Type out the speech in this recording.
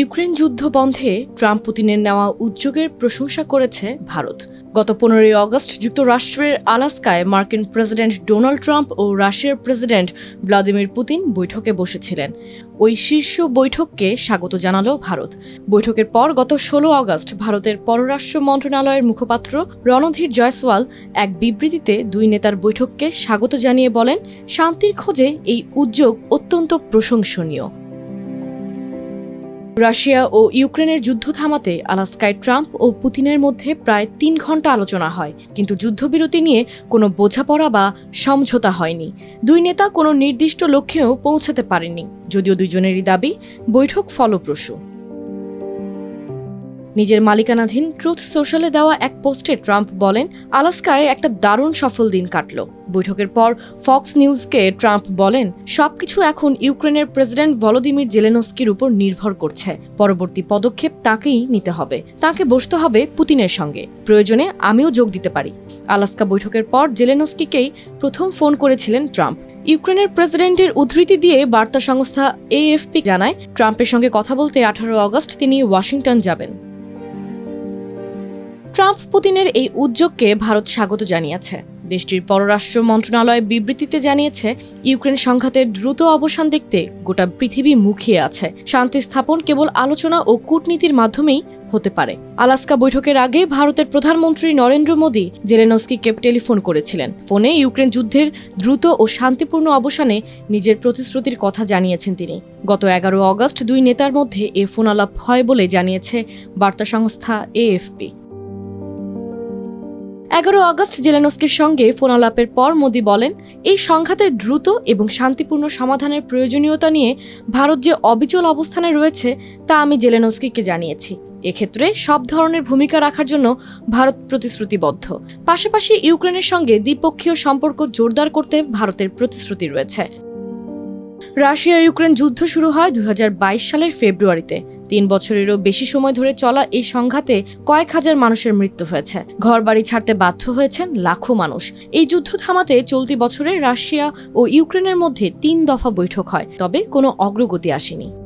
Ukraine যুদ্ধ বন্ধে Trump পুতিনের নেওয়া উদ্যোগের প্রশংসা করেছে ভারত। গত পনেরোই অগস্ট যুক্তরাষ্ট্রের আলাস্কায় মার্কিন প্রেসিডেন্ট ডোনাল্ড ট্রাম্প ও রাশিয়ার প্রেসিডেন্ট ভ্লাদিমির পুতিন বৈঠকে বসেছিলেন। ওই শীর্ষ বৈঠককে স্বাগত জানালো ভারত। বৈঠকের পর গত ষোলো অগস্ট ভারতের পররাষ্ট্র মন্ত্রণালয়ের মুখপাত্র রণধীর জয়সওয়াল এক বিবৃতিতে দুই নেতার বৈঠককে স্বাগত জানিয়ে বলেন, শান্তির খোঁজে এই উদ্যোগ অত্যন্ত প্রশংসনীয়। রাশিয়া ও ইউক্রেনের যুদ্ধ থামাতে আলাস্কায় ট্রাম্প ও পুতিনের মধ্যে প্রায় তিন ঘণ্টা আলোচনা হয়। কিন্তু যুদ্ধবিরতি নিয়ে কোনো বোঝাপড়া বা সমঝোতা হয়নি। দুই নেতা কোনো নির্দিষ্ট লক্ষ্যেও পৌঁছাতে পারেননি। যদিও দুজনেরই দাবি, বৈঠক ফলপ্রসূ। নিজের মালিকানাধীন ট্রুথ সোশ্যালে দেওয়া এক পোস্টে ট্রাম্প বলেন, আলাস্কায় একটা দারুণ সফল দিন কাটল। বৈঠকের পর ফক্স নিউজকে ট্রাম্প বলেন, সবকিছু এখন ইউক্রেনের প্রেসিডেন্ট ভলোদিমির জেলেনস্কির উপর নির্ভর করছে। পরবর্তী পদক্ষেপ তাকেই নিতে হবে। তাকে বসতে হবে পুতিনের সঙ্গে। প্রয়োজনে আমিও যোগ দিতে পারি। আলাস্কা বৈঠকের পর জেলেনস্কিকেই প্রথম ফোন করেছিলেন ট্রাম্প। ইউক্রেনের প্রেসিডেন্টের উদ্ধৃতি দিয়ে বার্তা সংস্থা এএফপি জানায়, ট্রাম্পের সঙ্গে কথা বলতে আঠারো আগস্ট তিনি ওয়াশিংটন যাবেন। ট্রাম্প পুতিনের এই উদ্যোগকে ভারত স্বাগত জানিয়েছে। দেশটির পররাষ্ট্র মন্ত্রণালয় বিবৃতিতে জানিয়েছে, ইউক্রেন সংঘাতের দ্রুত অবসান দেখতে গোটা পৃথিবী মুখিয়ে আছে। শান্তি স্থাপন কেবল আলোচনা ও কূটনীতির মাধ্যমেই হতে পারে। আলাস্কা বৈঠকের আগে ভারতের প্রধানমন্ত্রী নরেন্দ্র মোদী জেলেনস্কিকে টেলিফোন করেছিলেন। ফোনে ইউক্রেন যুদ্ধের দ্রুত ও শান্তিপূর্ণ অবসানে নিজের প্রতিশ্রুতির কথা জানিয়েছেন তিনি। গত এগারো অগস্ট দুই নেতার মধ্যে এ ফোন আলাপ হয় বলে জানিয়েছে বার্তা সংস্থা এএফপি। এগারো আগস্ট জেলেনস্কির সঙ্গে ফোনালাপের পর মোদি বলেন, এই সংঘাতের দ্রুত এবং শান্তিপূর্ণ সমাধানের প্রয়োজনীয়তা নিয়ে ভারত যে অবিচল অবস্থানে রয়েছে তা আমি জেলেনস্কিকে জানিয়েছি। এক্ষেত্রে সব ধরনের ভূমিকা রাখার জন্য ভারত প্রতিশ্রুতিবদ্ধ। পাশাপাশি ইউক্রেনের সঙ্গে দ্বিপক্ষীয় সম্পর্ক জোরদার করতে ভারতের প্রতিশ্রুতি রয়েছে। রাশিয়া ইউক্রেন যুদ্ধ শুরু হয় দু হাজার বাইশ সালের ফেব্রুয়ারিতে। তিন বছরেরও বেশি সময় ধরে চলা এই সংঘাতে কয়েক হাজার মানুষের মৃত্যু হয়েছে। ঘরবাড়ি ছাড়তে বাধ্য হয়েছেন লাখো মানুষ। এই যুদ্ধ থামাতে চলতি বছরে রাশিয়া ও ইউক্রেনের মধ্যে তিন দফা বৈঠক হয়, তবে কোনো অগ্রগতি আসেনি।